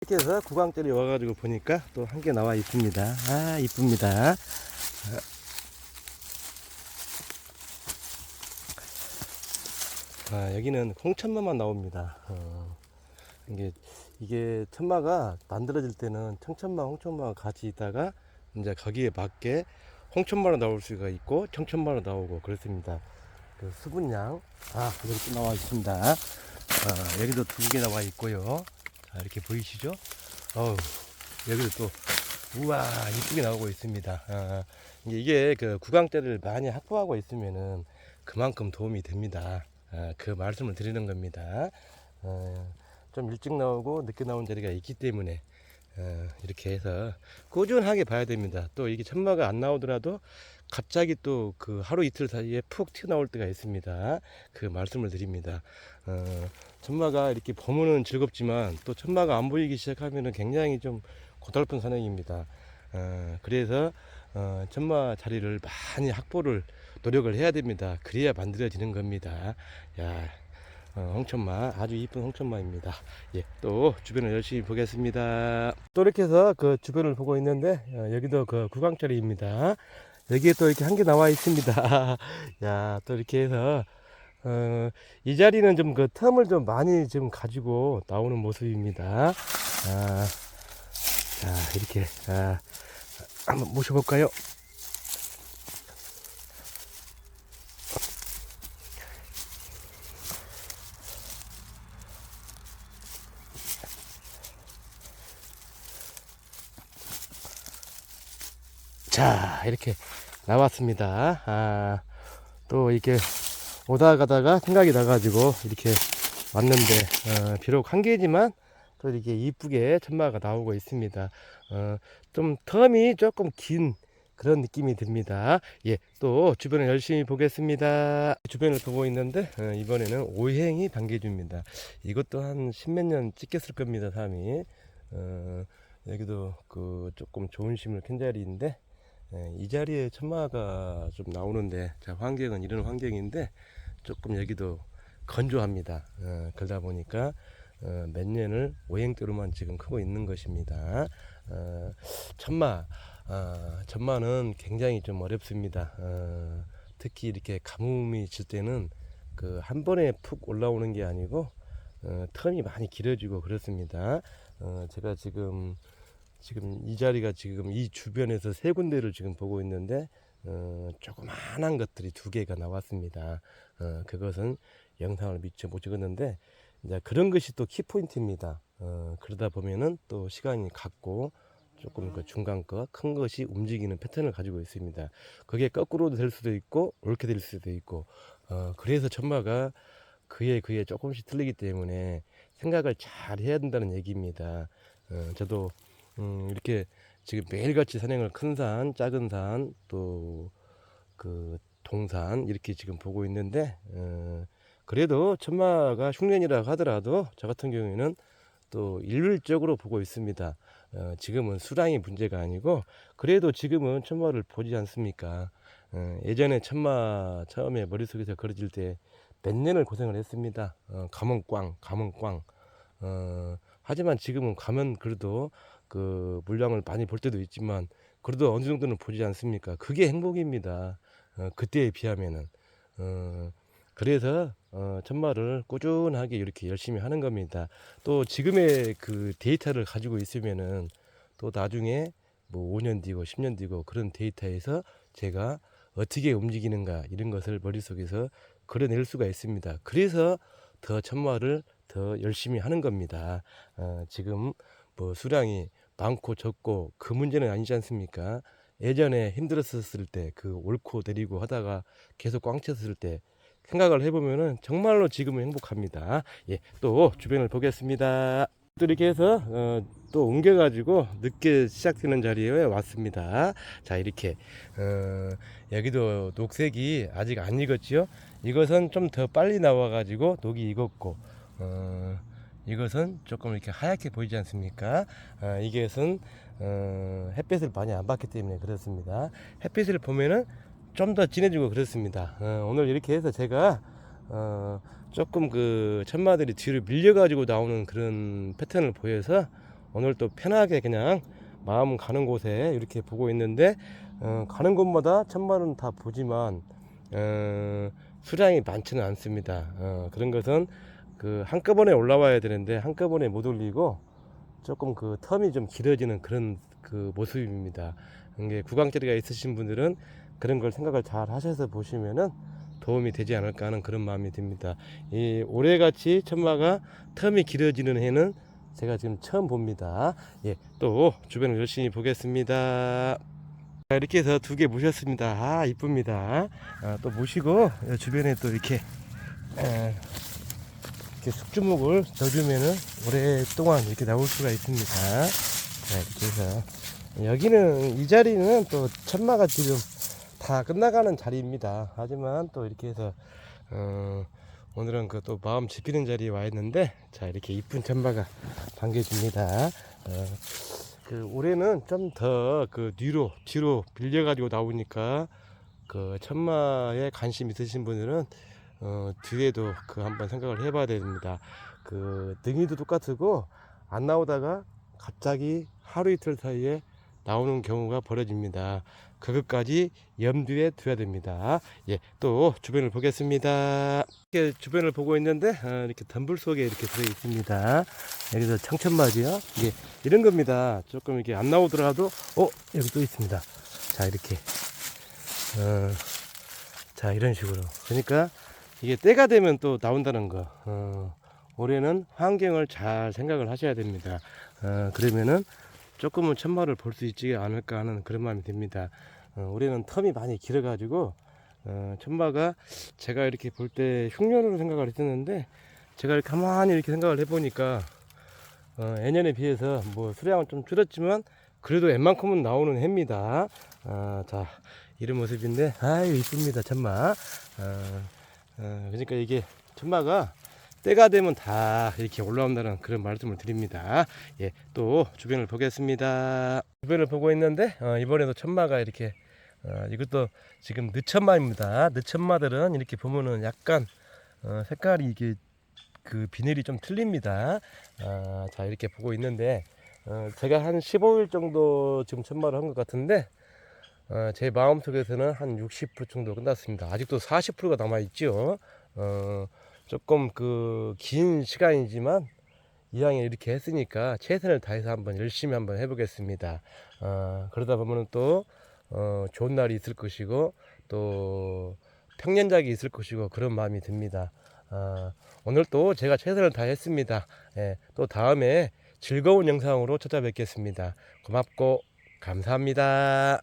이렇게 해서 구강짜리 와가지고 보니까 또 한 개 나와 있습니다. 아, 이쁩니다. 아, 여기는 홍천마만 나옵니다. 어, 이게, 이게 천마가 만들어질 때는 청천마, 홍천마가 같이 있다가 이제 거기에 맞게 홍천마로 나올 수가 있고 청천마로 나오고 그렇습니다. 그 수분양, 아, 또 나와 있습니다. 아, 여기도 두 개 나와 있고요. 자, 이렇게 보이시죠? 어우, 여기도 또, 우와, 이쁘게 나오고 있습니다. 아, 이게- 그 구강대를 많이 확보하고 있으면은 그만큼 도움이 됩니다. 아, 그 말씀을 드리는 겁니다. 어, 좀 일찍 나오고 늦게 나온 자리가 있기 때문에 어, 이렇게 해서 꾸준하게 봐야 됩니다. 또 이게 천마가 안 나오더라도 갑자기 또 그 하루 이틀 사이에 푹 튀어나올 때가 있습니다. 그 말씀을 드립니다. 어, 천마가 이렇게 보면은 즐겁지만 또 천마가 안 보이기 시작하면은 굉장히 좀 고달픈 산행입니다. 어, 그래서 어, 천마 자리를 많이 확보를 노력을 해야 됩니다. 그래야 만들어지는 겁니다. 야, 어, 홍천마 아주 이쁜 홍천마입니다. 예, 또 주변을 열심히 보겠습니다. 또 이렇게 해서 그 주변을 보고 있는데 어, 여기도 그 구강짜리입니다. 여기에 또 이렇게 한 개 나와 있습니다. 야, 또 이렇게 해서 어, 이 자리는 좀그 텀을 좀 많이 좀 가지고 나오는 모습입니다. 아, 자, 이렇게 아, 한번 모셔볼까요? 자, 이렇게 나왔습니다. 아, 또 이렇게 오다 가다가 생각이 나가지고 이렇게 왔는데, 어, 비록 한 개지만 또 이렇게 이쁘게 천마가 나오고 있습니다. 어, 좀 텀이 조금 긴 그런 느낌이 듭니다. 예, 또 주변을 열심히 보겠습니다. 주변을 보고 있는데, 어, 이번에는 오행이 반개줍니다. 이것도 한 십몇 년 찍혔을 겁니다, 사람이. 어, 여기도 그 조금 좋은 심을 캔 자리인데, 예, 이 자리에 천마가 좀 나오는데 자 환경은 이런 환경인데 조금 여기도 건조합니다. 어, 그러다 보니까 어, 몇 년을 오행대로만 지금 크고 있는 것입니다. 어, 천마 어, 천마는 굉장히 좀 어렵습니다. 어, 특히 이렇게 가뭄이 질 때는 그 한 번에 푹 올라오는 게 아니고 어, 텀이 많이 길어지고 그렇습니다. 어, 제가 지금 지금 이 자리가 지금 이 주변에서 세 군데를 지금 보고 있는데 어, 조그만한 것들이 두 개가 나왔습니다. 어, 그것은 영상을 미처 못 찍었는데 이제 그런 것이 또 키포인트입니다. 어, 그러다 보면은 또 시간이 갖고 조금 그 중간 거, 큰 것이 움직이는 패턴을 가지고 있습니다. 그게 거꾸로도 될 수도 있고 옳게 될 수도 있고 어, 그래서 천마가 그에 그에 조금씩 틀리기 때문에 생각을 잘 해야 된다는 얘기입니다. 어, 저도 음, 이렇게 지금 매일같이 산행을 큰 산, 작은 산, 또 그 동산 이렇게 지금 보고 있는데 어, 그래도 천마가 흉년이라 하더라도 저 같은 경우에는 또 일률적으로 보고 있습니다. 어, 지금은 수량이 문제가 아니고 그래도 지금은 천마를 보지 않습니까? 어, 예전에 천마 처음에 머릿속에서 그려질 때 몇 년을 고생을 했습니다. 어, 가면 꽝, 가면 꽝. 어, 하지만 지금은 가면 그래도 그 물량을 많이 볼 때도 있지만 그래도 어느 정도는 보지 않습니까? 그게 행복입니다. 어, 그때에 비하면은 어, 그래서 어, 천마를 꾸준하게 이렇게 열심히 하는 겁니다. 또 지금의 그 데이터를 가지고 있으면은 또 나중에 뭐 5년 뒤고 10년 뒤고 그런 데이터에서 제가 어떻게 움직이는가 이런 것을 머릿속에서 그려낼 수가 있습니다. 그래서 더 천마를 더 열심히 하는 겁니다. 어, 지금 뭐 수량이 많고 적고 그 문제는 아니지 않습니까? 예전에 힘들었을 때 그 옳고 내리고 하다가 계속 꽝 쳤을 때 생각을 해보면은 정말로 지금은 행복합니다. 예, 또 주변을 보겠습니다. 또 이렇게 해서 어, 또 옮겨가지고 늦게 시작되는 자리에 왔습니다. 자 이렇게 어, 여기도 녹색이 아직 안 익었지요. 이것은 좀 더 빨리 나와가지고 녹이 익었고 어, 이것은 조금 이렇게 하얗게 보이지 않습니까? 아, 이것은 어, 햇빛을 많이 안 받기 때문에 그렇습니다. 햇빛을 보면은 좀 더 진해지고 그렇습니다. 어, 오늘 이렇게 해서 제가 어, 조금 그 천마들이 뒤로 밀려가지고 나오는 그런 패턴을 보여서 오늘 또 편하게 그냥 마음 가는 곳에 이렇게 보고 있는데 어, 가는 곳마다 천마는 다 보지만 어, 수량이 많지는 않습니다. 어, 그런 것은 그 한꺼번에 올라와야 되는데 한꺼번에 못 올리고 조금 그 텀이 좀 길어지는 그런 그 모습입니다. 이게 구강자리가 있으신 분들은 그런 걸 생각을 잘 하셔서 보시면은 도움이 되지 않을까 하는 그런 마음이 듭니다. 이 올해같이 천마가 텀이 길어지는 해는 제가 지금 처음 봅니다. 예, 또 주변을 열심히 보겠습니다. 자, 이렇게 해서 두 개 모셨습니다. 아, 이쁩니다. 아, 또 모시고 주변에 또 이렇게 에, 이렇게 숙주목을 져주면은 오랫동안 이렇게 나올 수가 있습니다. 자, 이렇게 해서 여기는 이 자리는 또 천마가 지금 다 끝나가는 자리입니다. 하지만 또 이렇게 해서 어, 오늘은 그 또 마음 지키는 자리에 와 있는데 자 이렇게 이쁜 천마가 반겨줍니다. 어, 그 올해는 좀 더 그 뒤로 뒤로 빌려 가지고 나오니까 그 천마에 관심 있으신 분들은 어, 뒤에도 그 한번 생각을 해봐야 됩니다. 그 등이도 똑같고 안 나오다가 갑자기 하루 이틀 사이에 나오는 경우가 벌어집니다. 그것까지 염두에 둬야 됩니다. 예, 또 주변을 보겠습니다. 이렇게 주변을 보고 있는데 어, 이렇게 덤불 속에 이렇게 들어 있습니다. 여기서 청천맞이요. 이게 이런 겁니다. 조금 이렇게 안 나오더라도 어 여기 또 있습니다. 자 이렇게 어, 자 이런 식으로 그러니까 이게 때가 되면 또 나온다는 거. 어, 올해는 환경을 잘 생각을 하셔야 됩니다. 어, 그러면은 조금은 천마를 볼 수 있지 않을까 하는 그런 마음이 듭니다. 어, 올해는 텀이 많이 길어가지고 어, 천마가 제가 이렇게 볼 때 흉년으로 생각을 했었는데 제가 이렇게 가만히 이렇게 생각을 해보니까 어, 예년에 비해서 뭐 수량은 좀 줄었지만 그래도 웬만큼은 나오는 해입니다. 아, 자 이런 모습인데 아유 이쁩니다 천마. 어, 어, 그러니까 이게 천마가 때가 되면 다 이렇게 올라온다는 그런 말씀을 드립니다. 예, 또 주변을 보겠습니다. 주변을 보고 있는데 어, 이번에도 천마가 이렇게 어, 이것도 지금 늦천마입니다. 늦천마들은 이렇게 보면은 약간 어, 색깔이 이게 그 비늘이 좀 틀립니다. 아, 자 이렇게 보고 있는데 어, 제가 한 15일 정도 지금 천마를 한 것 같은데 어, 제 마음속에서는 한 60% 정도 끝났습니다. 아직도 40%가 남아 있죠. 어, 조금 그 긴 시간이지만 이왕에 이렇게 했으니까 최선을 다해서 한번 열심히 한번 해보겠습니다. 어, 그러다 보면은 또 어, 좋은 날이 있을 것이고 또 평년작이 있을 것이고 그런 마음이 듭니다. 어, 오늘 또 제가 최선을 다했습니다. 예, 또 다음에 즐거운 영상으로 찾아뵙겠습니다. 고맙고 감사합니다.